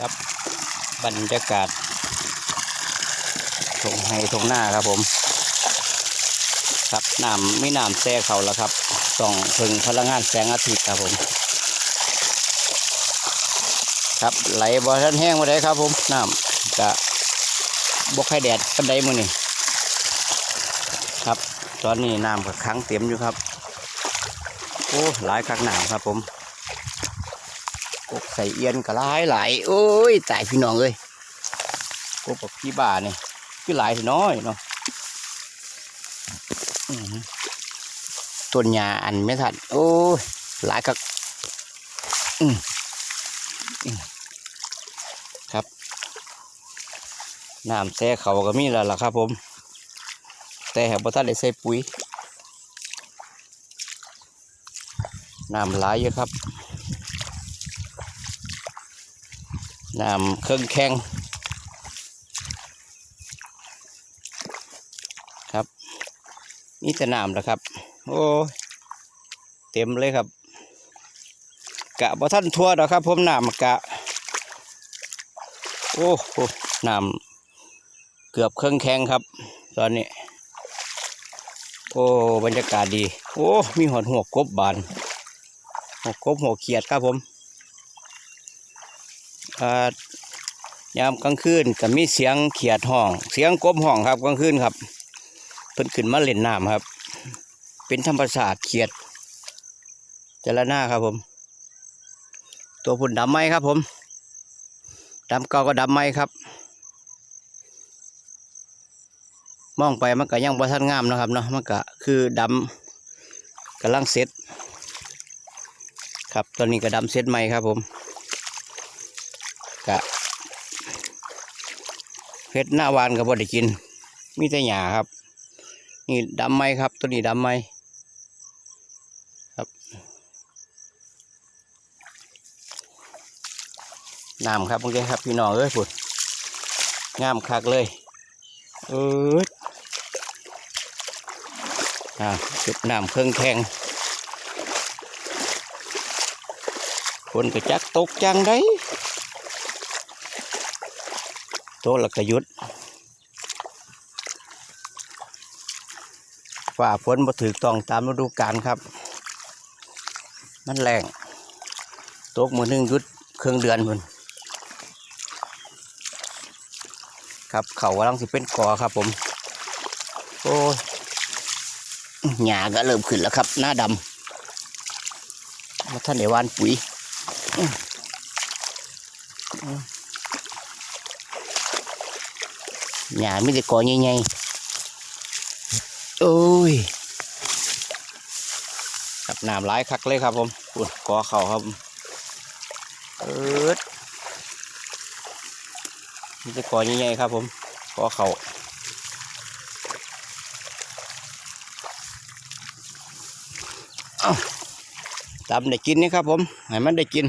ครับบรรยากาศทงไฮทงหน้าครับผม ครับน้ำไม่น้ำแซ่เขาแล้วครับต้องพึงพลังงานแสงอาทิตย์ครับผม ครับไหลบ่ทันแห้งมาได้ครับผมน้ำกะบกไข่แดดกันได้มือนี่ครับ ตอนนี้น้ำกับค้างเต็มอยู่ครับโอ้หลายคักหนามครับผม กบใส่เอียนก็หลายหลายโอ้ยตายพี่น้องเอ้ยกบกับพี่บ้านี่คือหลายน้อยเนาะต้นหญ้าอันไม่ทันโอ้ยหลายคักอืมอืมครับน้ำแซ่เขาก็มีแล้วล่ะครับผม แต่แหบท่านได้ใส่ปุ๋ยน้ำหลายอยู่ครับ น้ำเครื่องแข้งครับนี่แต่น้ำนะครับ โอ้เต็มเลยครับ กะบ่ท่านทั่วดอกครับ ผมน้ำกะ โอ้โหน้ำเกือบเครื่องแข้งครับ ตอนนี้ โอ้บรรยากาศดี โอ้ มีหอดหัวกบบานหัวกบหัวเขียดครับผม ยามกลางคืนก็มีเสียงเขียดห้อง เสียงกบห้องครับกลางคืนครับ เพิ่นขึ้นมาเล่นน้ำครับ เป็นธรรมชาสติเขียดจระหน้าครับผม ตัวพุ่นดำไหมครับผมดำเก่าก็ดำไหมครับ มองไปมันก็ยังบ่ทันงามนะครับเนาะมันก็คือดำกำลังเสร็จครับตอนนี้ก็ดำเสร็จใหม่ครับผม กะเฮ็ดหน้าวานก็บ่ได้กิน มีแต่หญ้าครับ นี่ดำไหมครับ ตัวนี้ดำไหมครับน้ำครับเมื่อกี้ครับพี่น้องเอ้ยพุ่นงามคักเลยเอออ่าจุดน้ำเครื่องแข็งคนก็จักตกจังได้ โตและกยุดฝ่าฝนมาถือต้องตามฤดูกาลครับ มันแรงตกมือหนึ่งยุดเครื่องเดือนมันครับเขากำลังสิเป็นกอครับผม โอ้ยหญ้าก็เริ่มขึ้นแล้วครับ หน้าดำมาท่านเดวานปุ๋ยอื้ออื้อ หญ้าไม่ได้กอใหญ่ๆโอ้ยครับน้ำร้ายคักเลยครับผมปุ่นกอเขาครับเอิดมีแต่กอใหญ่ๆครับผมกอเขาเอ้าตำได้กินนี่ครับผมให้มันได้กิน